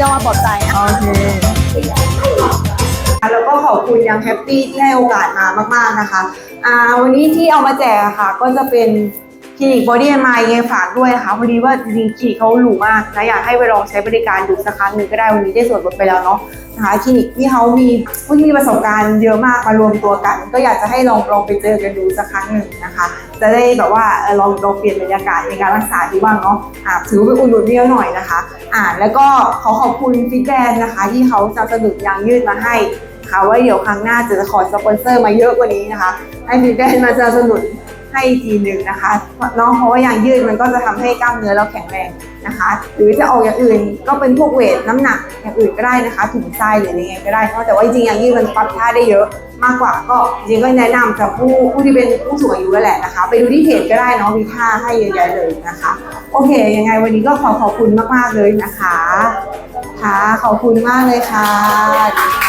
เรียกว่าปลอบใจนะโอเคแล้วก็ขอบคุณยังแฮปปี้ที่ให้โอกาสมามาก ๆนะคะ อ่า วันนี้ที่เอามาแจกค่ะ ก็จะเป็น ลินิกบอดี้แอมายไงฝากด้วยนะคะพอดีว่าจริงๆคลินิกเขาหรูมากนะอยากให้ไปลองใช้บริการดูสักครั้งหนึ่งก็ได้วันนี้ได้ส่วนลดไปแล้วเนาะนะคะคลินิกที่เขามีผู้ที่มีประสบการณ์เยอะมากมารวมตัวกัน ก็อยากจะให้ลองลองไปเจอกันดูสักครั้งหนึ่งนะคะ จะได้แบบว่าลองลองเปลี่ยนบรรยากาศในการรักษาดูบ้างเนาะอ่าถือว่าเป็นอุ่นหนุนเดียวหน่อยนะคะอ่าแล้วก็ขอขอบคุณฟิตแบนนะคะ ที่เขาสนับสนุนยางยืดมาให้นะคะว่าเดี๋ยวครั้งหน้าจะขอสปอนเซอร์มาเยอะกว่านี้นะคะ ให้ฟิตแบนมาสนับสนุน ให้อีกทีหนึ่งนะคะเนาะเพราะว่ายางยืดมันก็จะทำให้กล้ามเนื้อเราแข็งแรงนะคะ หรือจะออกอย่างอื่นก็เป็นพวกเวทน้ำหนักอย่างอื่นก็ได้นะคะถุงไส้หรือยังไงก็ได้เพราะแต่ว่าจริงๆยางยืดมันปรับท่าได้เยอะมากกว่าก็จริงก็แนะนำสำหรับผู้ผู้ที่เป็นผู้สูงอายุนั่นแหละนะคะ ไปดูที่เพจก็ได้เนาะมีท่าให้เยอะแยะเลยนะคะ โอเค ยังไงวันนี้ก็ขอขอบคุณมากๆเลยนะคะค่ะขอบคุณมากเลยค่ะ